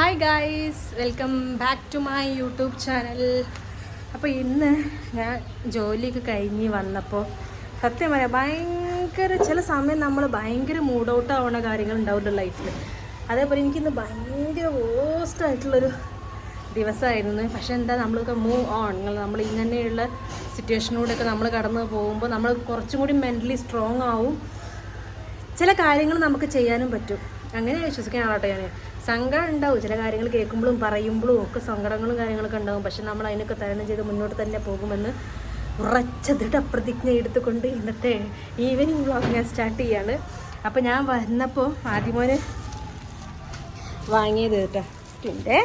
Hi guys welcome back to my YouTube channel അപ്പോൾ ഇന്ന് ഞാൻ ജോലിയൊക്കെ കഴിഞ്ഞ് വന്നപ്പോൾ സത്യം പറയാം ഭയങ്കര ചില സമയം നമ്മൾ ഭയങ്കര മൂഡ് ഔട്ട് ആവുന്ന കാര്യങ്ങൾ ഉണ്ടാവുമല്ലോ ലൈഫിൽ അതേപോലെ എനിക്കിന്ന് ഭയങ്കര വേസ്റ്റ് ആയിട്ടുള്ളൊരു ദിവസമായിരുന്നു പക്ഷേ എന്താ നമ്മളൊക്കെ മൂവ് ഓൺ നമ്മൾ ഇങ്ങനെയുള്ള സിറ്റുവേഷനിലൂടെയൊക്കെ നമ്മൾ കടന്നു പോകുമ്പോൾ നമ്മൾ കുറച്ചും കൂടി മെന്റലി സ്ട്രോങ് ആവും. ചില കാര്യങ്ങൾ നമുക്ക് ചെയ്യാനും പറ്റും. അങ്ങനെ വിശ്വസിക്കാൻ ആളാട്ടെ ഞാൻ സങ്കടം ഉണ്ടാവും ചില കാര്യങ്ങൾ കേൾക്കുമ്പോഴും പറയുമ്പോഴും ഒക്കെ സങ്കടങ്ങളും കാര്യങ്ങളൊക്കെ ഉണ്ടാവും. പക്ഷെ നമ്മൾ അതിനൊക്കെ തരണം ചെയ്ത് മുന്നോട്ട് തന്നെ പോകുമെന്ന് ഉറച്ച ദൃഢപ്രതിജ്ഞ എടുത്തുകൊണ്ട് ഇന്നത്തെ ഈവനിങ് വ്ളോഗ് ഞാൻ സ്റ്റാർട്ട് ചെയ്യാണ്. അപ്പോൾ ഞാൻ വന്നപ്പോൾ ആദ്യമോന് വാങ്ങിയത് കേട്ടോ. പിന്നെ?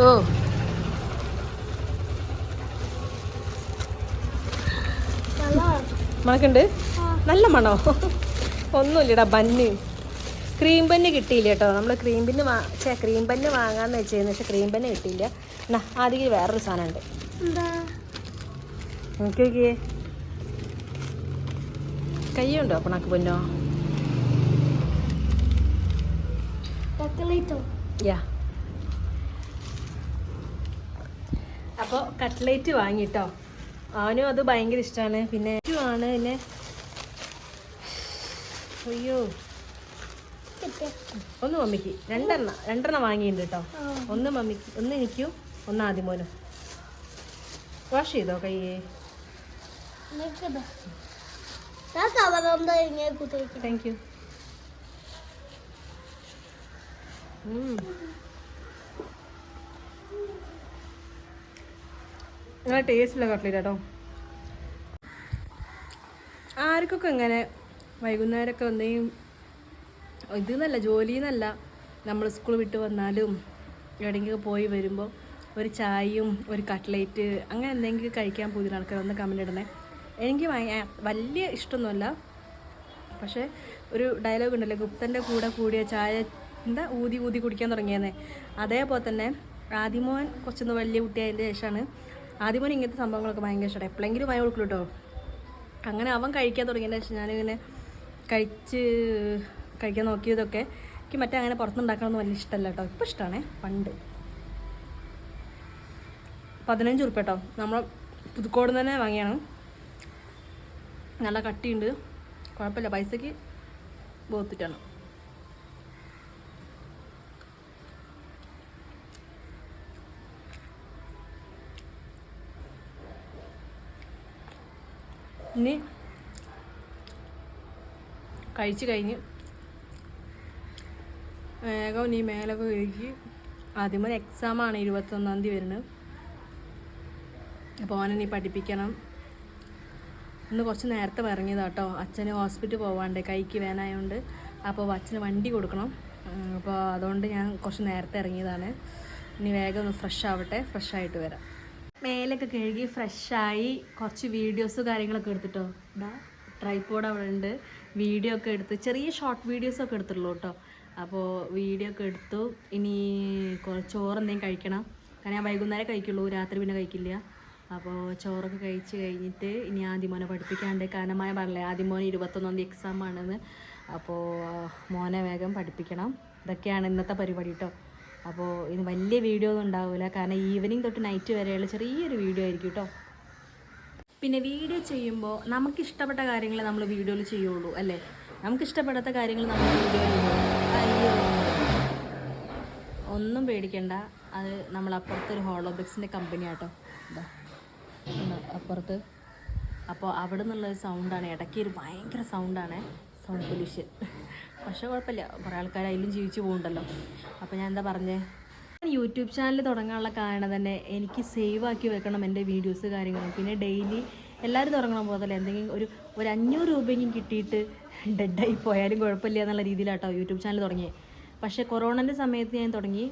ഓ. മണക്കുണ്ട്. നല്ല മണോ? ഒന്നുമില്ലടാ ബന്ന്. ക്രീം ബന്ന് കിട്ടിയില്ല കേട്ടോ. നമ്മൾ ക്രീം പിന്നെ വാ ചേ ക്രീം ബന്ന് വാങ്ങാന്ന് വെച്ചേന്ന് പക്ഷെ ക്രീം ബന്ന് കിട്ടിയില്ല. എന്നാ ആദ്യം വേറൊരു സാധനം ഉണ്ട് നോക്കി നോക്കിയേ. കയ്യുണ്ടോ പിണക്ക് പൊന്നോ? യാ. അപ്പോൾ കട്ട്ലേറ്റ് വാങ്ങിട്ടോ. അവനും അത് ഭയങ്കര ഇഷ്ടമാണ് പിന്നെ ആണ് പിന്നെ അയ്യോ. ഒന്ന് മമ്മിക്ക്. രണ്ടെണ്ണം. രണ്ടെണ്ണം വാങ്ങിയിട്ടുണ്ട് കേട്ടോ. ഒന്ന് മമ്മിക്ക്. ഒന്ന് എനിക്കും. ഒന്ന് ആദ്യമോനും വാഷ് ചെയ്തോ കയ്യേ? താങ്ക് യു നല്ല ടേസ്റ്റുള്ള കട്ട്ലേറ്റ് കേട്ടോ ആർക്കൊക്കെ ഇങ്ങനെ വൈകുന്നേരമൊക്കെ എന്തെങ്കിലും ഇത് എന്നല്ല ജോലി എന്നല്ല. നമ്മൾ സ്കൂൾ വിട്ട് വന്നാലും എവിടെയെങ്കിലും പോയി വരുമ്പോൾ ഒരു ചായയും ഒരു കട്ട്ലേറ്റ് അങ്ങനെ എന്തെങ്കിലും കഴിക്കാൻ പോകുന്ന ആൾക്കാർ ഒന്ന് കമന്റ് ഇടണേ. എനിക്ക് വലിയ ഇഷ്ടമൊന്നുമല്ല. പക്ഷേ ഒരു ഡയലോഗ് ഉണ്ടല്ലോ ഗുപ്തന്റെ കൂടെ കൂടിയ ചായ എന്താ ഊതി ഊതി കുടിക്കാൻ തുടങ്ങിയെന്നേ. അതേപോലെ തന്നെ ആദിമോൻ കുറച്ചൊന്ന് വലിയ കുട്ടിയായതിന്റെ ശേഷമാണ് ആദിമോൻ ഇങ്ങനത്തെ സംഭവങ്ങളൊക്കെ ഭയങ്കര ഇഷ്ടമാണ് എപ്പോഴെങ്കിലും വായ കൊടുക്കുള്ളൂ കേട്ടോ അങ്ങനെ അവൻ കഴിക്കാൻ തുടങ്ങിയതിന്റെ ശേഷം ഞാനിങ്ങനെ കഴിച്ച് കഴിക്കാൻ നോക്കിയതൊക്കെ എനിക്ക് മറ്റേ അങ്ങനെ പുറത്തുനിന്നുണ്ടാക്കണമെന്ന് വലിയ ഇഷ്ടമല്ല കേട്ടോ. ഇപ്പം ഇഷ്ടമാണേ പണ്ട്. പതിനഞ്ച് ഉറുപ്പ കേട്ടോ. നമ്മൾ പുതുക്കോട് തന്നെ വാങ്ങിയാണ്. നല്ല കട്ടിയുണ്ട്. കുഴപ്പമില്ല പൈസയ്ക്ക് ബോത്തിട്ടാണ് ഇനി കഴിച്ചു കഴിഞ്ഞ് വേഗം നീ മേലൊക്കെ കഴുകി. ആദ്യമേ എക്സാമാണ് ഇരുപത്തൊന്നാം തീയതി വരുന്നത്. അപ്പോൾ അവനെ നീ പഠിപ്പിക്കണം. ഇന്ന് കുറച്ച് നേരത്തെ ഇറങ്ങിയതാ കേട്ടോ അച്ഛന് ഹോസ്പിറ്റലിൽ പോവാണ്ട് കൈക്ക് വേനായതുകൊണ്ട് അപ്പോൾ അച്ഛന് വണ്ടി കൊടുക്കണം. അപ്പോൾ അതുകൊണ്ട് ഞാൻ കുറച്ച് നേരത്തെ ഇറങ്ങിയതാണ്. ഇനി വേഗം ഒന്ന് ഫ്രഷ് ആവട്ടെ. ഫ്രഷ് ആയിട്ട് വരാം. മേലൊക്കെ കഴുകി ഫ്രഷായി കുറച്ച് വീഡിയോസ് കാര്യങ്ങളൊക്കെ എടുത്തിട്ടോ. ഇതാ ട്രൈപ്പോഡ് അവിടെ ഉണ്ട്. വീഡിയോ ഒക്കെ എടുത്ത് ചെറിയ ഷോർട്ട് വീഡിയോസൊക്കെ എടുത്തിട്ടുള്ളൂ കേട്ടോ. അപ്പോൾ വീഡിയോ ഒക്കെ എടുത്തു. ഇനി കുറച്ച് ചോറ് എന്തെങ്കിലും കഴിക്കണം. കാരണം ഞാൻ വൈകുന്നേരം കഴിക്കുള്ളൂ. രാത്രി പിന്നെ കഴിക്കില്ല. അപ്പോൾ ചോറൊക്കെ കഴിച്ച് കഴിഞ്ഞിട്ട് ഇനി ആദ്യം മോനെ പഠിപ്പിക്കാണ്ട് കാരണം ഞാൻ പറഞ്ഞില്ലേ ആദ്യം മോനെ ഇരുപത്തൊന്നാം തീയതി എക്സാം ആണെന്ന്. അപ്പോൾ മോനെ വേഗം പഠിപ്പിക്കണം. ഇതൊക്കെയാണ് ഇന്നത്തെ പരിപാടി കേട്ടോ അപ്പോൾ ഇത് വലിയ വീഡിയോ ഒന്നും ഉണ്ടാവില്ല കാരണം ഈവനിങ് തൊട്ട് നൈറ്റ് വരെയുള്ള ചെറിയൊരു വീഡിയോ ആയിരിക്കും കേട്ടോ പിന്നെ വീഡിയോ ചെയ്യുമ്പോൾ നമുക്ക് ഇഷ്ടപ്പെട്ട കാര്യങ്ങൾ നമ്മൾ വീഡിയോയിൽ ചെയ്യുള്ളൂ അല്ലേ? നമുക്ക് ഇഷ്ടപ്പെടാത്ത കാര്യങ്ങൾ നമ്മൾ വീഡിയോയിൽ അയ്യോ. ഒന്നും പേടിക്കണ്ട. അത് നമ്മൾ അപ്പുറത്ത് ഒരു ഹോളോബിക്സിന്റെ കമ്പനി ആട്ടോ അപ്പുറത്ത്. അപ്പോൾ അവിടെ നിന്നുള്ളൊരു സൗണ്ടാണ് ഇടയ്ക്ക് ഒരു ഭയങ്കര സൗണ്ടാണ് സൗണ്ട് പൊല്യൂഷൻ പക്ഷേ കുഴപ്പമില്ല. കുറേ ആൾക്കാർ അതിലും ജീവിച്ചു പോകുന്നുണ്ടല്ലോ അപ്പോൾ ഞാൻ എന്താ പറഞ്ഞേ? യൂട്യൂബ് ചാനൽ തുടങ്ങാനുള്ള കാരണം തന്നെ എനിക്ക് സേവ് ആക്കി വെക്കണം എന്റെ വീഡിയോസ് കാര്യങ്ങളും. പിന്നെ ഡെയിലി എല്ലാവരും തുടങ്ങണം പോകുന്നില്ല എന്തെങ്കിലും ഒരു ഒരു അഞ്ഞൂറ് രൂപയെങ്കിലും കിട്ടിയിട്ട് ഡെഡായി പോയാലും കുഴപ്പമില്ല എന്നുള്ള രീതിയിലാട്ടോ യൂട്യൂബ് ചാനൽ തുടങ്ങിയത് പക്ഷേ കൊറോണന്റെ സമയത്ത് ഞാൻ തുടങ്ങി.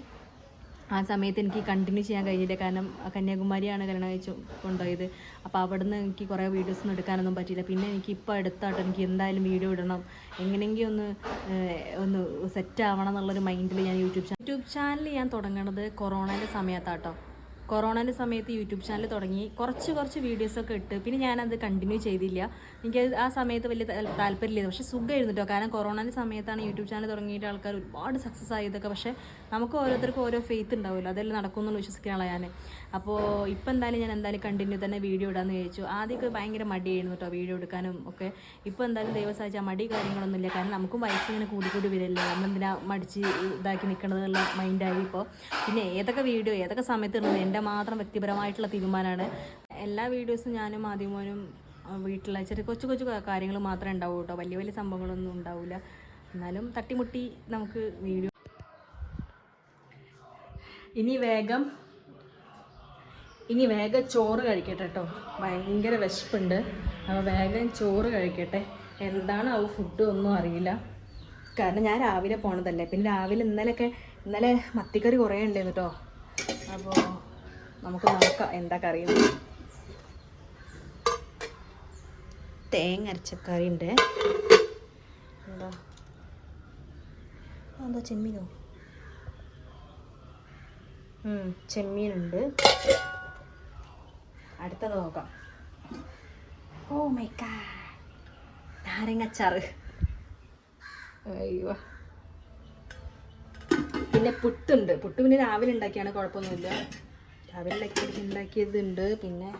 ആ സമയത്ത് എനിക്ക് കണ്ടിന്യൂ ചെയ്യാൻ കഴിഞ്ഞില്ല കാരണം കന്യാകുമാരിയാണ് കല്യാണം കഴിച്ചു കൊണ്ടുപോയത്. അപ്പോൾ അവിടുന്ന് എനിക്ക് കുറേ വീഡിയോസ് ഒന്നും എടുക്കാനൊന്നും പറ്റിയില്ല. പിന്നെ എനിക്ക് ഇപ്പോൾ അടുത്തായിട്ട് എനിക്ക് എന്തായാലും വീഡിയോ ഇടണം. എങ്ങനെയെങ്കിലും ഒന്ന് ഒന്ന് സെറ്റ് ആവണം എന്നുള്ളൊരു മൈൻഡിൽ ഞാൻ യൂട്യൂബ് ചാനൽ യൂട്യൂബ് ചാനൽ ഞാൻ തുടങ്ങണത് കൊറോണേന്റെ സമയത്താട്ടോ. കൊറോണന്റെ സമയത്ത് യൂട്യൂബ് ചാനൽ തുടങ്ങി കുറച്ച് കുറച്ച് വീഡിയോസൊക്കെ ഇട്ട്. പിന്നെ ഞാനത് കണ്ടിന്യൂ ചെയ്തില്ല. എനിക്ക് ആ സമയത്ത് വലിയ താല്പര്യമില്ലായിരുന്നു. താല്പര്യമില്ല പക്ഷേ സുഖമായിരുന്നു കേട്ടോ കാരണം കൊറോണന്റെ സമയത്താണ് യൂട്യൂബ് ചാനൽ തുടങ്ങിയിട്ട് ആൾക്കാർ ഒരുപാട് സക്സസ് ആയതൊക്കെ. പക്ഷേ നമുക്ക് ഓരോരുത്തർക്കും ഓരോ ഫെയ്ത്ത് ഉണ്ടാവില്ല അതെല്ലാം നടക്കുമെന്നുള്ള വിശ്വസിക്കാനുള്ള ഞാൻ അപ്പോൾ ഇപ്പം എന്തായാലും ഞാൻ എന്തായാലും കണ്ടിന്യൂ തന്നെ വീഡിയോ ഇടാമെന്ന് ചോദിച്ചു ആദ്യമൊക്കെ ഭയങ്കര മടിയായിരുന്നു കേട്ടോ വീഡിയോ എടുക്കാനും ഒക്കെ. ഇപ്പോൾ എന്തായാലും ദൈവം സഹായിച്ച മടി കാര്യങ്ങളൊന്നുമില്ല. കാരണം നമുക്കും വയസ്സ് ഇങ്ങനെ കൂടി വരില്ലേ? നമ്മളെന്തിനാ മടിച്ച് ഇതാക്കി നിൽക്കണതെന്നുള്ള മൈൻഡായി ഇപ്പോൾ പിന്നെ ഏതൊക്കെ വീഡിയോ ഏതൊക്കെ സമയത്ത് ഇടുന്നത് എന്റെ മാത്രം വ്യക്തിപരമായിട്ടുള്ള തീരുമാനമാണ് എല്ലാ വീഡിയോസും ഞാനും ആദ്യമോനും വീട്ടിലെ ചെറിയ കൊച്ചു കൊച്ചു കാര്യങ്ങൾ മാത്രമേ ഉണ്ടാവൂ കേട്ടോ വലിയ വലിയ സംഭവങ്ങളൊന്നും ഉണ്ടാവില്ല എന്നാലും തട്ടിമുട്ടി നമുക്ക് വീഡിയോ ഇനി വേഗം ഇനി വേഗം ചോറ് കഴിക്കട്ടെ കേട്ടോ ഭയങ്കര വിശപ്പുണ്ട്. അപ്പോൾ വേഗം ചോറ് കഴിക്കട്ടെ. എന്താണ് ആ ഫുഡ് ഒന്നും അറിയില്ല. കാരണം ഞാൻ രാവിലെ പോണതല്ലേ. പിന്നെ രാവിലെ ഇന്നലെയൊക്കെ ഇന്നലെ മത്തിക്കറി കുറേ ഉണ്ടായിരുന്നു കേട്ടോ അപ്പോൾ നമുക്ക് നോക്കാം എന്താ കറി തേങ്ങ അരച്ചക്കറി ഉണ്ട്. എന്താ? എന്താ ചെമ്മീനോ? ചെമ്മീനുണ്ട്. അടുത്തത് നോക്കാം. ഓ മൈ ഗാ നാരങ്ങച്ചാറ്. അയ്യോ. പിന്നെ പുട്ടുണ്ട്. പുട്ട് പിന്നെ രാവിലെ ഉണ്ടാക്കിയാണ് കുഴപ്പമൊന്നുമില്ല. രാവിലെ ഉണ്ടാക്കി ഉണ്ടാക്കിയതുണ്ട്. പിന്നെ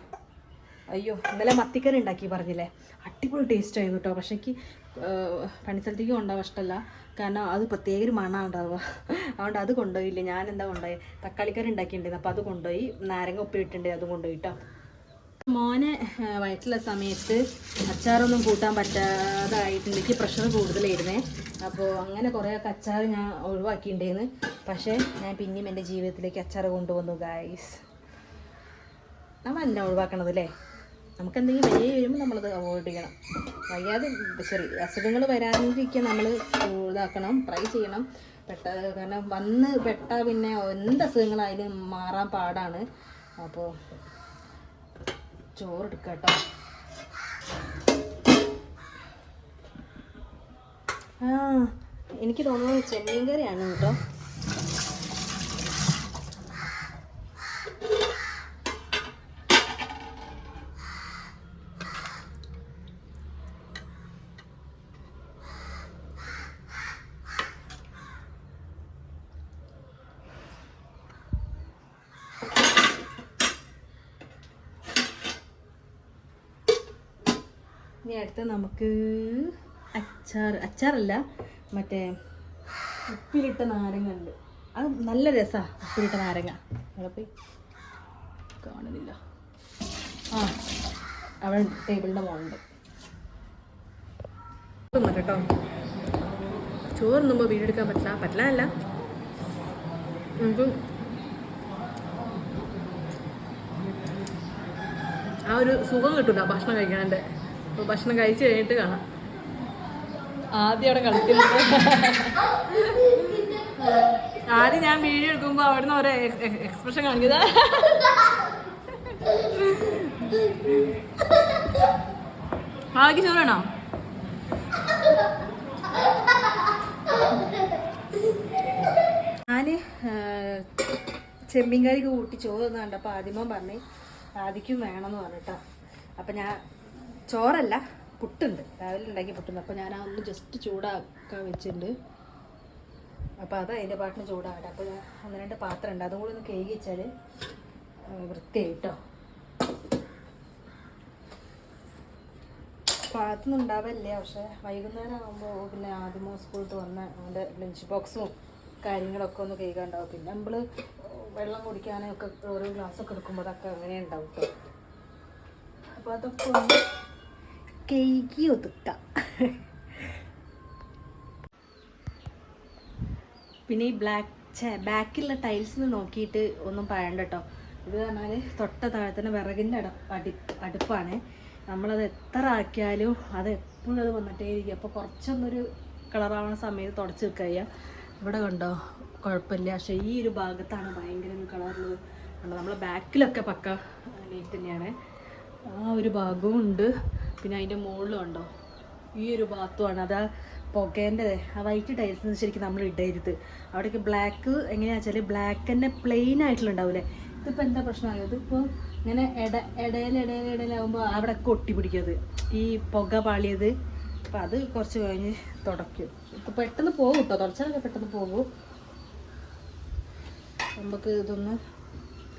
അയ്യോ ഇന്നലെ മത്തിക്കറി ഉണ്ടാക്കി പറഞ്ഞില്ലേ? അടിപൊളി ടേസ്റ്റ് ആയിരുന്നു കേട്ടോ പക്ഷേ എനിക്ക് പണിസ്ഥലത്തേക്ക് കൊണ്ടുപോകാൻ ഇഷ്ടമല്ല. കാരണം അത് പ്രത്യേക ഒരു മണമാണ് ഉണ്ടാവുക അതുകൊണ്ട് അത് കൊണ്ടുപോയില്ല. ഞാൻ എന്താ കൊണ്ടുപോയി? തക്കാളിക്കറി ഉണ്ടാക്കിയിട്ടുണ്ടായിരുന്നു. അപ്പോൾ അത് കൊണ്ടുപോയി. നാരങ്ങ ഉപ്പിട്ടുണ്ടായി അതും കൊണ്ടുപോയി കേട്ടോ മോനെ വയറ്റിലെ സമയത്ത് അച്ചാറൊന്നും കൂട്ടാൻ പറ്റാതായിട്ട് എനിക്ക് പ്രഷർ കൂടുതലായിരുന്നേ. അപ്പോൾ അങ്ങനെ കുറേയൊക്കെ അച്ചാർ ഞാൻ ഒഴിവാക്കിയിട്ടുണ്ടായിരുന്നു പക്ഷേ ഞാൻ പിന്നെയും എന്റെ ജീവിതത്തിലേക്ക് അച്ചാർ കൊണ്ടുവന്നു ഗായ്സ് നമ്മളല്ല ഒഴിവാക്കണത് അല്ലേ നമുക്ക് എന്തെങ്കിലും വലിയ വരുമ്പോൾ നമ്മളത് അവോയ്ഡ് ചെയ്യണം. വയ്യാതെ സോറി അസുഖങ്ങൾ വരാതിരിക്കുക നമ്മൾ ഇതാക്കണം ട്രൈ ചെയ്യണം. പെട്ട കാരണം വന്ന് പെട്ടാൽ പിന്നെ എന്ത് അസുഖങ്ങളായാലും മാറാൻ പാടാണ്. അപ്പോൾ ചോറെടുക്കുക കേട്ടോ ആ എനിക്ക് തോന്നുന്നത് ചെമ്മീൻ കറിയാണ് കേട്ടോ. ഇനി അടുത്ത നമുക്ക് അച്ചാർ. അച്ചാറല്ല മറ്റേ ഉപ്പിലിട്ട നാരങ്ങ ഉണ്ട് അത് നല്ല രസമാണ് ഉപ്പിലിട്ട നാരങ്ങ. കാണുന്നില്ല. ആ അവൾ ടേബിളിന്റെ തിന്നു കേട്ടോ ചോറ് തിന്നുമ്പോൾ വീഡിയോ എടുക്കാൻ പറ്റില്ല പറ്റില്ല ആ ഒരു സുഖം കിട്ടില്ല ഭക്ഷണം കഴിക്കണതിന്റെ അപ്പോൾ ഭക്ഷണം കഴിച്ച് കഴിഞ്ഞിട്ട് കാണാം. ആദ്യം അവിടെ കളിക്കുന്നത് ആദ്യം ഞാൻ വീഡിയോ എടുക്കുമ്പോൾ അവിടുന്ന് ഓരോ എക്സ്പ്രഷൻ കാണിക്കുന്നത് ആകെ ചോറ് വേണോ? ഞാൻ ചെമ്മീൻകറിക്ക് കൂട്ടി ചോറ് തിന്ന് കണ്ടപ്പോൾ ആദ്യമോ പറഞ്ഞു ആദിക്കും വേണമെന്ന് പറഞ്ഞിട്ടോ. അപ്പം ഞാൻ ചോറല്ല പുട്ടുണ്ട്. രാവിലെ ഉണ്ടാക്കി പുട്ടുണ്ട്. അപ്പോൾ ഞാൻ അതൊന്ന് ജസ്റ്റ് ചൂടാക്കാൻ വെച്ചിട്ടുണ്ട്. അപ്പോൾ അത് അതിന്റെ പാട്ടിന് ചൂടാകട്ടെ. അപ്പോൾ ഞാൻ ഒന്ന് രണ്ട് പാത്രം ഉണ്ട്. അതും കൂടി ഒന്ന് കേകി വെച്ചാൽ വൃത്തിയായി കേട്ടോ പാത്രം ഉണ്ടാവില്ല പക്ഷെ വൈകുന്നേരം ആകുമ്പോൾ പിന്നെ ആദ്യമോ സ്കൂളിൽ വന്ന അവന്റെ ലഞ്ച് ബോക്സും കാര്യങ്ങളൊക്കെ ഒന്ന് കേൾക്കാണ്ടാവും പിന്നെ നമ്മൾ വെള്ളം കുടിക്കാനൊക്കെ ഓരോ ഗ്ലാസ്സൊക്കെ എടുക്കുമ്പോൾ അതൊക്കെ അങ്ങനെ ഉണ്ടാവും കേട്ടോ അപ്പോൾ അതൊക്കെ ഒന്ന് കേക്ക് ഒതുക്കാം പിന്നെ ഈ ബ്ലാക്ക് ഛേ ബാക്കിലുള്ള ടൈൽസ് നോക്കിയിട്ട് ഒന്നും പറയണ്ട കേട്ടോ ഇത് പറഞ്ഞാൽ തൊട്ട താഴെ തന്നെ വിറകിന്റെ അട അടി അടുപ്പാണ്. നമ്മളത് എത്ര ആക്കിയാലും അത് എപ്പോഴും അത് വന്നിട്ടേ ഇരിക്കും അപ്പോൾ കുറച്ചൊന്നൊരു കളറാവുന്ന സമയത്ത് തുടച്ച് വെക്കുക ഇവിടെ കണ്ടോ? കുഴപ്പമില്ല. പക്ഷേ ഈ ഒരു ഭാഗത്താണ് ഭയങ്കര കളറുള്ളത് നമ്മൾ നമ്മളെ ബാക്കിലൊക്കെ പക്ക നീറ്റ് തന്നെയാണ്. ആ ഒരു ഭാഗവും ഉണ്ട്. പിന്നെ അതിന്റെ മുകളിലും ഉണ്ടോ? ഈ ഒരു ഭാഗത്തുമാണ്. അതാ പുകേന്റെ ആ വൈറ്റ് ടൈൽസ് ശരിക്കും നമ്മൾ ഇടരുത്. അവിടേക്ക് ബ്ലാക്ക് എങ്ങനെയാണെന്ന് വെച്ചാൽ ബ്ലാക്ക് തന്നെ പ്ലെയിൻ ആയിട്ടുണ്ടാവില്ലേ ഇതിപ്പോൾ എന്താ പ്രശ്നമായത്? ഇതിപ്പോൾ ഇങ്ങനെ ഇട ഇടയിൽ ഇടയിൽ അവിടെ ഒക്കെ ഒട്ടി പിടിക്കത് ഈ പുക പാളിയത്. അപ്പം അത് കുറച്ച് കഴിഞ്ഞ് തുടയ്ക്കും. പെട്ടെന്ന് പോകും കേട്ടോ തുടച്ചാലൊക്കെ പെട്ടെന്ന് പോകും. നമുക്ക് ഇതൊന്ന്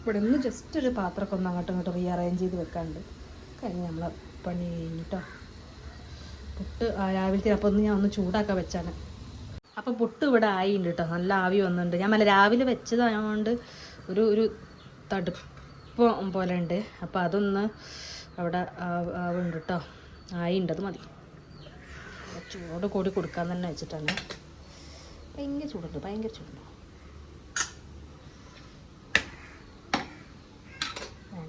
ഇവിടെ നിന്ന് ജസ്റ്റ് ഒരു പാത്രമൊക്കെ ഒന്ന് അങ്ങോട്ടും ഇങ്ങോട്ടും റീ അറേഞ്ച് ചെയ്ത് വെക്കാണ്ട് കഴിഞ്ഞ് നമ്മൾ പണി കഴിഞ്ഞിട്ടോ. പുട്ട് രാവിലത്തെ അപ്പം ഒന്ന് ഞാൻ ഒന്ന് ചൂടാക്കാൻ വെച്ചാണ്. അപ്പോൾ പുട്ട് ഇവിടെ ആയിണ്ട് കേട്ടോ നല്ല ആവി വന്നിട്ടുണ്ട് ഞാൻ നല്ല രാവിലെ വെച്ചതായതുകൊണ്ട് ഒരു ഒരു തടുപ്പം പോലെ ഉണ്ട്. അപ്പോൾ അതൊന്ന് അവിടെ ആവുണ്ട് കേട്ടോ ആയിണ്ട് അത് മതി. ചൂട് കൂടി കൊടുക്കാൻ തന്നെ വെച്ചിട്ടാണ്. ഭയങ്കര ചൂടുണ്ട് ഭയങ്കര ചൂടുണ്ട്.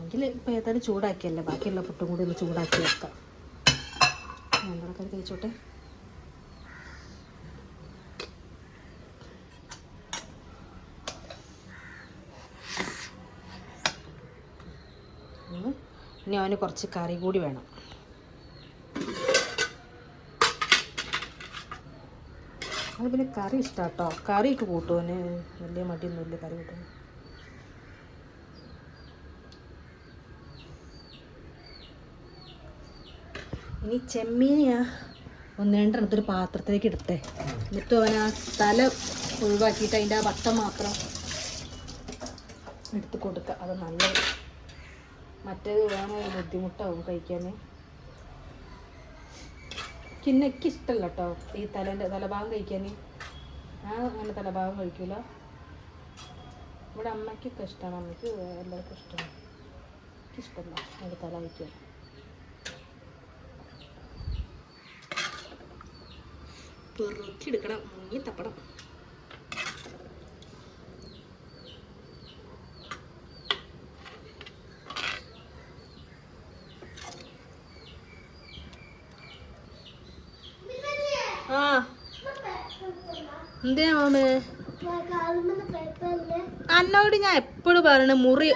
വേണമെങ്കിൽ ഇപ്പോൾ ഏതായാലും ചൂടാക്കിയല്ലേ? ബാക്കിയുള്ള പുട്ടും കൂടി ഒന്ന് ചൂടാക്കി വെക്കാം. ഞങ്ങളൊക്കെ കഴിച്ചോട്ടെ. ഇനി അവന് കുറച്ച് കറി കൂടി വേണം. അത് പിന്നെ കറി ഇഷ്ടാട്ടോ. കറിയൊക്കെ കൂട്ടുവന് വലിയ മടിയൊന്നുമില്ല കറി കൂട്ടാൻ. ഇനി ചെമ്മീൻ ഞാൻ ഒന്ന് രണ്ടെണ്ണത്തൊരു പാത്രത്തിലേക്ക് ഇടട്ടെ എന്നിട്ട് അവൻ ആ തല ഒഴിവാക്കിയിട്ട് അതിന്റെ ആ വട്ടം മാത്രം എടുത്ത് കൊടുക്കുക അത് നല്ലത്. മറ്റേത് വേണം ബുദ്ധിമുട്ടാവും കഴിക്കാൻ കിന്നയ്ക്ക് ഇഷ്ടമല്ല കേട്ടോ ഈ തലേന്റെ തലഭാഗം കഴിക്കാൻ ഞാൻ അങ്ങനെ തലഭാഗം കഴിക്കില്ല ഇവിടെ അമ്മയ്ക്കൊക്കെ ഇഷ്ടമാണ് അമ്മയ്ക്ക് എല്ലാവർക്കും ഇഷ്ടമാണ് എനിക്കിഷ്ടമല്ല അതിന്റെ തല കഴിക്കാൻ. പെറുക്കിയെടുക്കണം. മുങ്ങി തപ്പണം. ആ. എന്തേ മാമേ? അന്നോട് ഞാൻ എപ്പോഴും പറയണ മുറി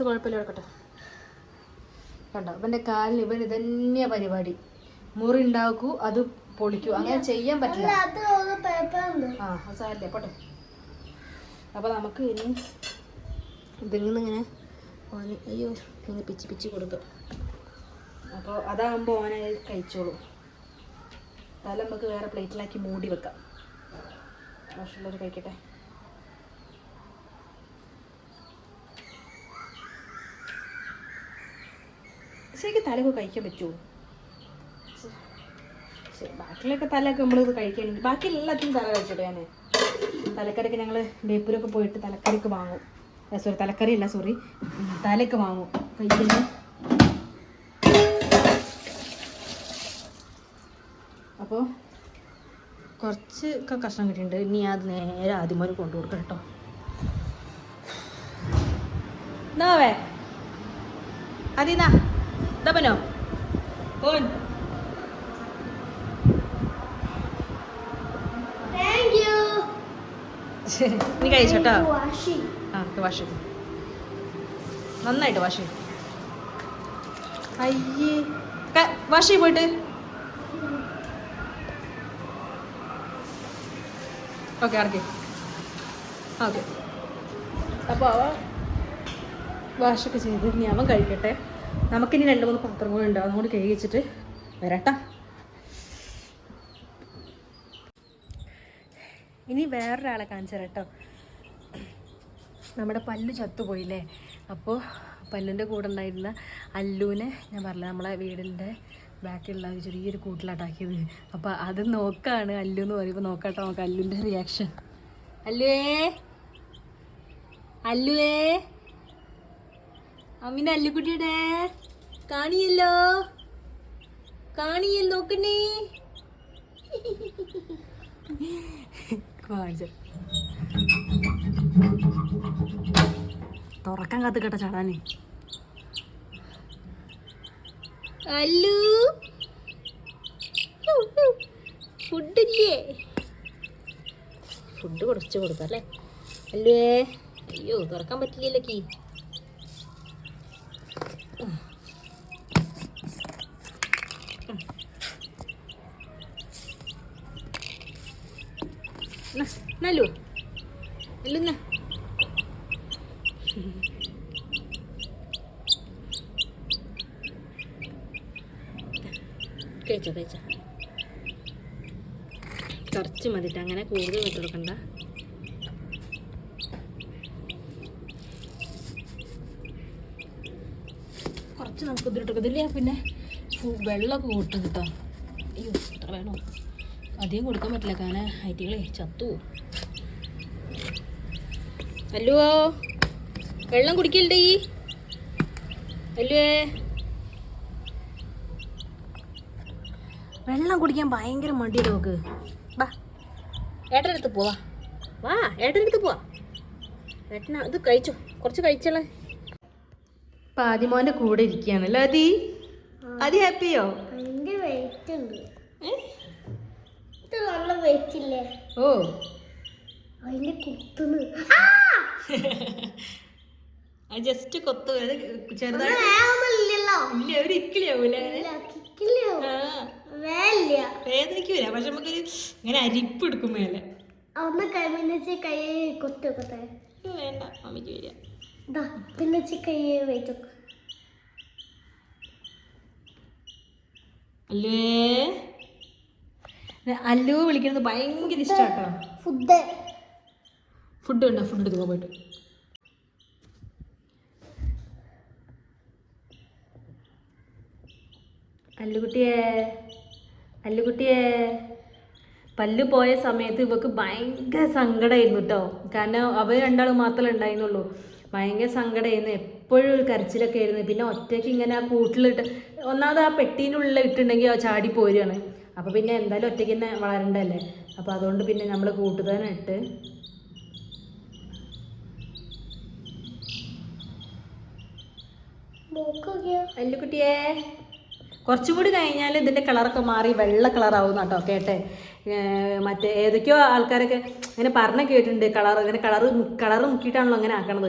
കുഴപ്പമില്ല എടുക്കട്ടെ കണ്ടോ? ഇവന്റെ കാലിന് ഇവൻ ഇതന്നെയാ പരിപാടി. മുറി ഉണ്ടാക്കൂ അത് പൊളിക്കൂ. അങ്ങനെ ചെയ്യാൻ പറ്റില്ല. ആ സാരല്ലേ പോട്ടെ. അപ്പോൾ നമുക്ക് ഇനി ഇതിങ്ങനെ അയ്യോ ഇങ്ങനെ പിച്ചി പിച്ചി കൊടുക്കും അപ്പോൾ അതാകുമ്പോൾ ഓനെ കഴിച്ചോളൂ. തല നമുക്ക് വേറെ പ്ലേറ്റിലാക്കി മൂടി വെക്കാം. ഭക്ഷണമുള്ളവർ കഴിക്കട്ടെ. ശരിക്കും തലയൊക്കെ കഴിക്കാൻ പറ്റുമോ ബാക്കിയുള്ളൊക്കെ തലയൊക്കെ നമ്മൾ കഴിക്കുന്നുണ്ട് ബാക്കി എല്ലാത്തിനും തല കഴിച്ചിട്ട് ഞാൻ തലക്കറിക്ക് ഞങ്ങൾ ബേപ്പൂരൊക്കെ പോയിട്ട് തലക്കറിക്ക് വാങ്ങും. സോറി തലക്കറി അല്ല സോറി തലയൊക്കെ വാങ്ങും. കഴിക്കുന്നു. അപ്പോൾ കുറച്ച് ഒക്കെ കഷ്ണം കിട്ടിയിട്ടുണ്ട്. ഇനി അത് നേരെ ആദ്യം ഒരു കൊണ്ടു കൊടുക്കാം കേട്ടോ. എന്നാവേ അതിനാ ദബനോ ഓൻ Thank you. നീ കഴിച്ചോട്ടോ ആ വാഷ് നന്നായിട്ട് വാഷ് അയ്യേ. വാഷ് പോയിട്ട്. ഓക്കെ ഇറക്കി. ഓക്കെ അപ്പോൾ അവ വാഷൊക്കെ ചെയ്ത് ഇനി അവൻ കഴിക്കട്ടെ. നമുക്കിനി രണ്ട് മൂന്ന് പാത്രം കൂടെ ഉണ്ട്. അതുകൊണ്ട് കഴുകി വെച്ചിട്ട് വരട്ടാ. ഇനി വേറൊരാളെ കാണിച്ചു തരാം നമ്മുടെ പല്ല് ചത്തുപോയില്ലേ? അപ്പോൾ പല്ലിന്റെ കൂടെ ഉണ്ടായിരുന്ന അല്ലുവിനെ ഞാൻ പറഞ്ഞില്ല നമ്മളെ വീടിന്റെ ബാക്കിലുള്ള ഒരു ചെറിയൊരു കൂട്ടിലാട്ടാക്കിയത് അപ്പോൾ അത് നോക്കാണ് അല്ലു എന്ന് പറയുമ്പോൾ നോക്കാട്ടോ നമുക്ക് അല്ലുവിന്റെ റിയാക്ഷൻ അല്ലുവേ? അല്ലുവേ? അമ്മിന്റെ അല്ലുക്കുട്ടിയുടെ കാണിയല്ലോ. കാണിയല്ലോ നോക്കണേ. തുറക്കാൻ കാത്ത് കേട്ട ചാടാനേ. അല്ലു. ഫുഡില്ലേ? ഫുഡ് കുറച്ച് കൊടുത്തല്ലേ അല്ലേ? അയ്യോ തുറക്കാൻ പറ്റില്ലല്ലോ കീ. നല്ലു നല്ലുന്ന കഴിച്ചോ കഴിച്ചോ. കുറച്ച് മതിട്ട് അങ്ങനെ കൂടുതൽ വിട്ട് കൊടുക്കണ്ട. കുറച്ച് നമുക്ക് ഇതിലിട്ടൊക്കത്തില്ല പിന്നെ വെള്ളമൊക്കെ കൂട്ടും കേട്ടോ അയ്യോ എത്ര വേണോ? അധികം കൊടുക്കാൻ പറ്റില്ല കാരണം ഐറ്റികളെ ചത്തു പോവും. അല്ലുവോ വെള്ളം കുടിക്കലുണ്ട് ഈ? അല്ലുവേ വെള്ളം കുടിക്കാൻ ഭയങ്കര മടിയാണ് നോക്ക് വാ. ഏട്ടനടുത്ത് പോവാ. വാ ഏട്ടനടുത്ത് പോവാ. ഏട്ടന ഇത് കഴിച്ചോ. കുറച്ച് കഴിച്ചോളെ. ഇപ്പം ആദിമോന്റെ കൂടെ ഇരിക്കുകയാണല്ലോ അതി അതി ഹാപ്പിയോ? ഓ. അതിന്റെ കുത്തുന്നു. ജസ്റ്റ് കൊത്തു ചെറുതായിട്ട് ഇല്ല ഒരു ഇക്കിളിയാവൂല വേദനിക്കൂല. പക്ഷെ നമുക്കൊരു ഇങ്ങനെ അരിപ്പ് എടുക്കും മേലെ. ഒന്ന് പിന്നെ കൈ കൊത്തി വെക്കട്ടെ ഇത് വേണ്ട മമ്മിക്ക് വരിക. ഇതാ പിന്നെ കൈ വെയിറ്റ് വെക്ക. അല്ലേ? അല്ലു വിളിക്കുന്നത് ഭയങ്കര ഇഷ്ടാട്ടോ. ഫുഡ്. ഫുഡ് വേണ്ട ഫുഡ് എടുത്തുക്കോ പോയിട്ട്. അല്ലുകുട്ടിയെ അല്ലുകുട്ടിയെ. പല്ല് പോയ സമയത്ത് ഇവക്ക് ഭയങ്കര സങ്കടമായിരുന്നു കേട്ടോ കാരണം അവർ രണ്ടാളും മാത്രമേ ഉണ്ടായിരുന്നുള്ളൂ. ഭയങ്കര സങ്കടമായിരുന്നു എപ്പോഴും ഒരു കരച്ചിലൊക്കെ ആയിരുന്നു. പിന്നെ ഒറ്റയ്ക്ക് ഇങ്ങനെ ആ കൂട്ടിലിട്ട് ഒന്നാമത് ആ പെട്ടീനുള്ളിൽ ഇട്ടുണ്ടെങ്കിൽ ചാടി പോരുകയാണ് അപ്പോൾ പിന്നെ എന്തായാലും ഒറ്റയ്ക്ക് തന്നെ വളരണ്ടല്ലേ അപ്പോൾ അതുകൊണ്ട് പിന്നെ നമ്മൾ കൂട്ടുതന്നെ ഇട്ട് അല്ലുകുട്ടിയെ കുറച്ചും കൂടി കഴിഞ്ഞാൽ ഇതിന്റെ കളറൊക്കെ മാറി വെള്ള കളറാവും കേട്ടോ കേട്ടെ? മറ്റേ ഏതൊക്കെയോ ആൾക്കാരൊക്കെ ഇങ്ങനെ പറഞ്ഞ കേട്ടിട്ടുണ്ട് കളർ ഇങ്ങനെ കളർ കളർ മുക്കിയിട്ടാണല്ലോ അങ്ങനെ ആക്കണത്.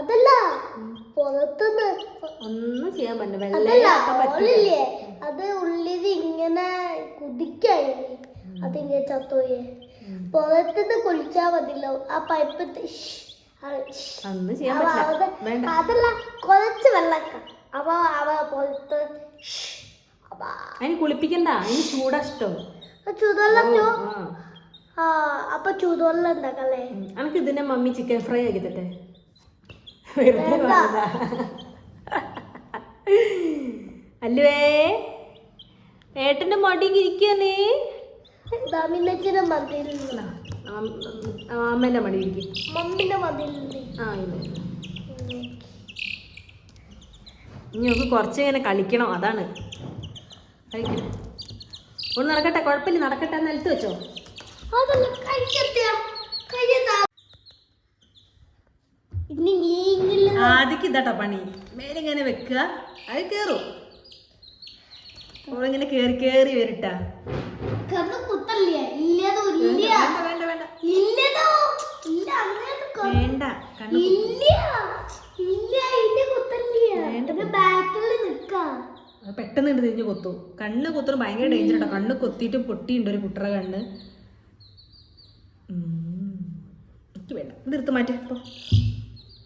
അതല്ല പുറത്തുനിന്ന്. ഒന്നും ചെയ്യാൻ പറ്റില്ല. അത് ഉള്ളിൽ ഇങ്ങനെ കുതിക്കായി അതിങ്ങനെ ചത്തോയെ. പുറത്തുനിന്ന് കുളിച്ചാ മതില്ലോ ആ പൈപ്പ് ചെയ്യാൻ പറ്റില്ല. വേണ്ട. അതല്ല കുറച്ച് വെള്ളക്ക. അപ്പൊ അവ പുറത്ത് അതിന് കുളിപ്പിക്കണ്ട. അതിന് ചൂടാ ഇഷ്ടം. ചൂടുവെള്ളം ആ. ആ അപ്പൊ ചൂടുവെള്ളം ഉണ്ടാക്കല്ലേ ഇതിന്റെ മമ്മി ചിക്കൻ ഫ്രൈ ആക്കി തട്ടെ. അല്ലുവേ. ഏട്ടന്റെ ദാമിനച്ചിന്റെ മതിലിൽ അമ്മേന്റെ മടി ഇരിക്കും. മമ്മിന്റെ മതിലിൽ ആ ഇല്ല. ഇനി നമുക്ക് കുറച്ച് ഇങ്ങനെ കളിക്കണം അതാണ്. കളിക്കണം ഒന്ന് നടക്കട്ടെ കുഴപ്പമില്ല നടക്കട്ടെ നിലത്ത് വെച്ചോ. ആദ്യക്ക് ഇതാട്ടോ പണി. മേലെ ഇങ്ങനെ വെക്കുക അത് കേറും ഇങ്ങനെ കേറി കേറി വരട്ടാ. കണ്ണ് കുത്തല്ലേ? ഇല്ലതോ ഇല്ല. വേണ്ട വേണ്ട വേണ്ട. ഇല്ലതോ? ഇല്ല അങ്ങനെ കൊ- വേണ്ട കണ്ണു ഇല്ല. ഇല്ല ഇതിന്റെ കുത്തല്ലേ. എന്റെ ബാക്കിൽ നിക്കാം അത് പെട്ടെന്ന് ഇട്ട് തിരിഞ്ഞ് കൊത്തു. കണ്ണ് കുത്തുന്ന ഭയങ്കര ഡേഞ്ചർ കേട്ടോ കണ്ണ് കൊത്തിയിട്ട് പൊട്ടിയുണ്ട് ഒരു കുട്ടറ കണ്ണ്. എനിക്ക് വേണ്ട. ഇത് എടുത്ത് മാറ്റി. ഇപ്പൊ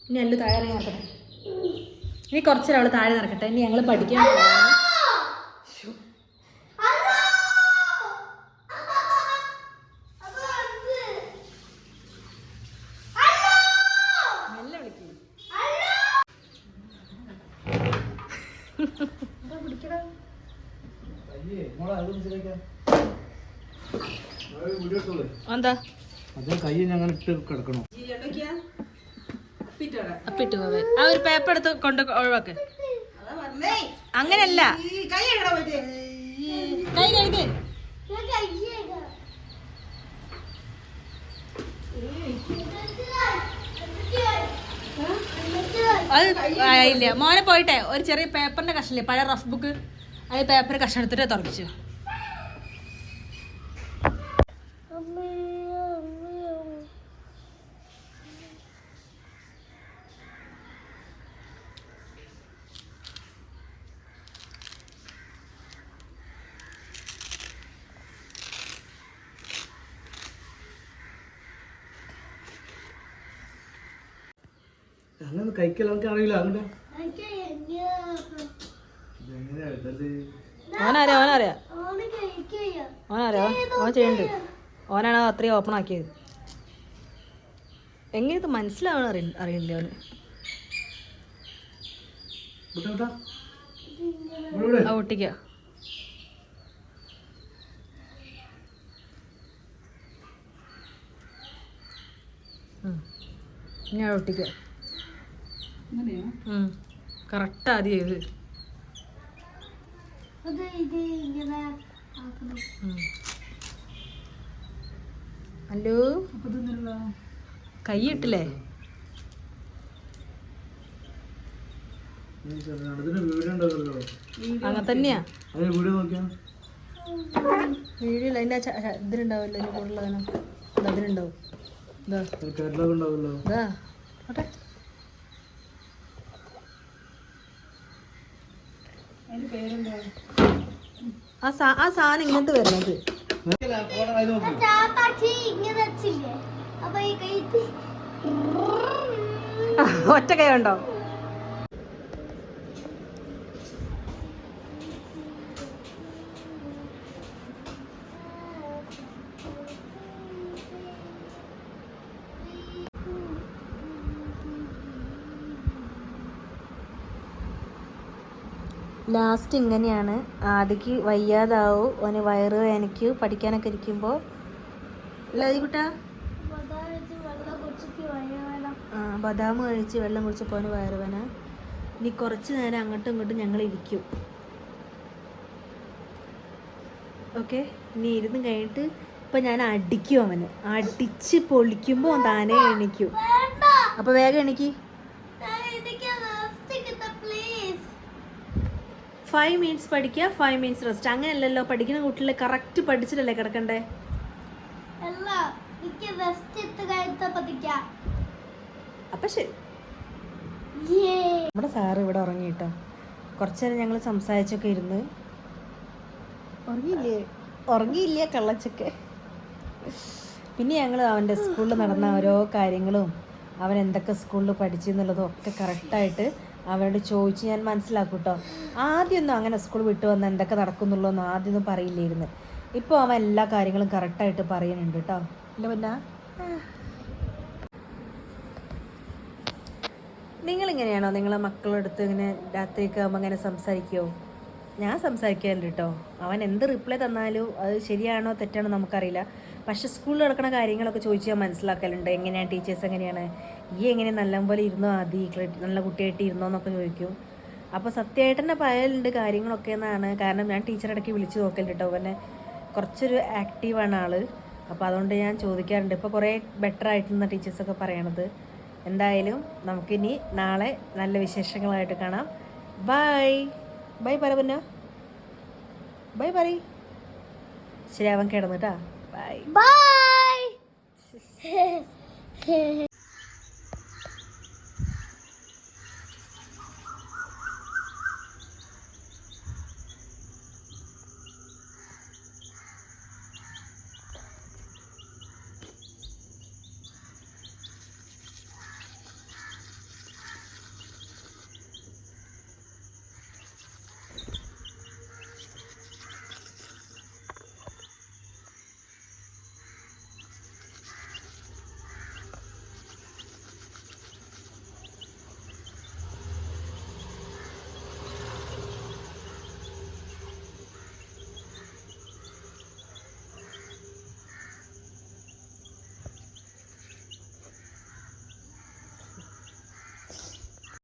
ഇനി അല്ലു താഴെ നടക്കട്ടെ. ഇനി കുറച്ചൊരാൾ താഴെ നടക്കട്ടെ. ഇനി ഞങ്ങൾ പഠിക്കാൻ എന്താ? അപ്പിട്ട് പോവേ. ആ ഒരു പേപ്പർ എടുത്ത് കൊണ്ട് ഒഴിവാക്ക്. അങ്ങനല്ല കൈ കഴുക് അത് ആയില്ല മോനെ പോയിട്ടെ. ഒരു ചെറിയ പേപ്പറിന്റെ കഷ്ടല്ലേ പഴയ റഫ് ബുക്ക് അത് പേപ്പർ കഷ്ണത്തിട്ട് തുറച്ചു അങ്ങനെ കഴിക്കലൊക്കെ അറിയില്ല അങ്ങനെ ഓനറിയാം ഓനറിയാം. ഓനറിയാം ഓൻ ചെയ്യുന്നുണ്ട് ഓനാണ് അത് അത്രയും ഓപ്പൺ ആക്കിയത്. എങ്ങനെ ഇത് മനസ്സിലാവണം അറിയ അറിയില്ല അവന് ഒട്ടിക്ക. ഞാൻ ഒട്ടിക്ക. കറക്റ്റ് ആദ്യം ചെയ്ത് അത് ഇത് ഇങ്ങനെ ആക്കണം ഹലോ കൈ ഇട്ടില്ലേ? നീ ചെറുതാണ്. ഇതിന് വീഡിയോ ഉണ്ടാവുമല്ലോ അങ്ങനെ തന്നെയാ. വീഡിയോ നോക്കിയാ? വീഡിയോ അതിന്റെ ഇതിലുണ്ടാവില്ല? കൂടുതലതിനും അതിലുണ്ടാവും ഇതാ. ഓട്ടെ ആ സാ ആ സാധനം ഇങ്ങനത്തെ വരുന്നത്. ഒറ്റ കൈ ഉണ്ടോ? ലാസ്റ്റ് ഇങ്ങനെയാണ്. ആദ്യക്ക് വയ്യാതാവും. ഓന് വയറ് എനിക്ക് പഠിക്കാനൊക്കെ ഇരിക്കുമ്പോൾ ആ, ബദാം കഴിച്ച് വെള്ളം കുടിച്ചപ്പോൾ അവന് വയറുവേന ഇനി കുറച്ച് നേരം അങ്ങോട്ടും ഇങ്ങോട്ടും ഞങ്ങൾ ഇരിക്കും. ഓക്കെ? ഇനി ഇരുന്ന് കഴിഞ്ഞിട്ട് ഇപ്പം ഞാൻ അടിക്കും അവന്. അടിച്ച് പൊളിക്കുമ്പോൾ അവൻ താനേ എണീക്കും. അപ്പോൾ വേഗം എണീക്ക് ഞാൻ എനിക്ക് റെസ്റ്റ് കിട്ടാ പ്ലീസ് ഫൈവ് മിനിറ്റ്സ് പഠിക്കുക ഫൈവ് മിനിറ്റ്സ് റെസ്റ്റ് അങ്ങനെയല്ലല്ലോ പഠിക്കുന്ന കുട്ടികളെ കറക്റ്റ് പഠിച്ചിട്ടല്ലേ കിടക്കണ്ടേ? അപ്പൊ ശരി. നമ്മുടെ സാറ് ഇവിടെ ഉറങ്ങി കുറച്ചു കുറച്ച് നേരം ഞങ്ങൾ സംസാരിച്ചൊക്കെ ഇരുന്ന്. ഉറങ്ങിയില്ലേ? ഉറങ്ങിയില്ല കള്ളച്ചൊക്കെ? പിന്നെ ഞങ്ങൾ അവന്റെ സ്കൂളിൽ നടന്ന ഓരോ കാര്യങ്ങളും അവൻ എന്തൊക്കെ സ്കൂളിൽ പഠിച്ചു എന്നുള്ളതും ഒക്കെ കറക്റ്റായിട്ട് അവനോട് ചോദിച്ച് ഞാൻ മനസ്സിലാക്കും കേട്ടോ ആദ്യമൊന്നും അങ്ങനെ സ്കൂൾ വിട്ട് വന്ന് എന്തൊക്കെ നടക്കുന്നുള്ളതൊന്നും ആദ്യമൊന്നും പറയില്ലായിരുന്നു. ഇപ്പോൾ അവൻ എല്ലാ കാര്യങ്ങളും കറക്റ്റായിട്ട് പറയുന്നുണ്ട് കേട്ടോ ഇല്ല പിന്നെ? നിങ്ങളിങ്ങനെയാണോ നിങ്ങളെ മക്കളെടുത്ത് ഇങ്ങനെ രാത്രിയൊക്കെ ആകുമ്പോൾ അങ്ങനെ സംസാരിക്കുമോ ഞാൻ സംസാരിക്കാറുണ്ട് കേട്ടോ അവൻ എന്ത് റിപ്ലൈ തന്നാലും അത് ശരിയാണോ തെറ്റാണോ നമുക്കറിയില്ല. പക്ഷേ സ്കൂളിൽ നടക്കുന്ന കാര്യങ്ങളൊക്കെ ചോദിച്ച് ഞാൻ മനസ്സിലാക്കലുണ്ട്. എങ്ങനെയാണ് ടീച്ചേഴ്സ് എങ്ങനെയാണ്? ഈ എങ്ങനെ നല്ലപോലെ ഇരുന്നോ? ആദ്യം ഈ നല്ല കുട്ടിയായിട്ട് ഇരുന്നോ എന്നൊക്കെ ചോദിക്കും. അപ്പോൾ സത്യമായിട്ട് തന്നെ പറയലുണ്ട് കാര്യങ്ങളൊക്കെ എന്നാണ്. കാരണം ഞാൻ ടീച്ചർ ഇടയ്ക്ക് വിളിച്ച് നോക്കലുണ്ട് കേട്ടോ പിന്നെ കുറച്ചൊരു ആക്റ്റീവാണ് ആൾ അപ്പോൾ അതുകൊണ്ട് ഞാൻ ചോദിക്കാറുണ്ട്. ഇപ്പോൾ കുറേ ബെറ്റർ ആയിട്ടുന്ന ടീച്ചേഴ്സൊക്കെ പറയണത്. എന്തായാലും നമുക്കിനി നാളെ നല്ല വിശേഷങ്ങളായിട്ട് കാണാം. ബൈ ബൈ പറ പിന്നെ. ബൈ പറ ശരി അവൻ കിടന്നിട്ടാ. Bye bye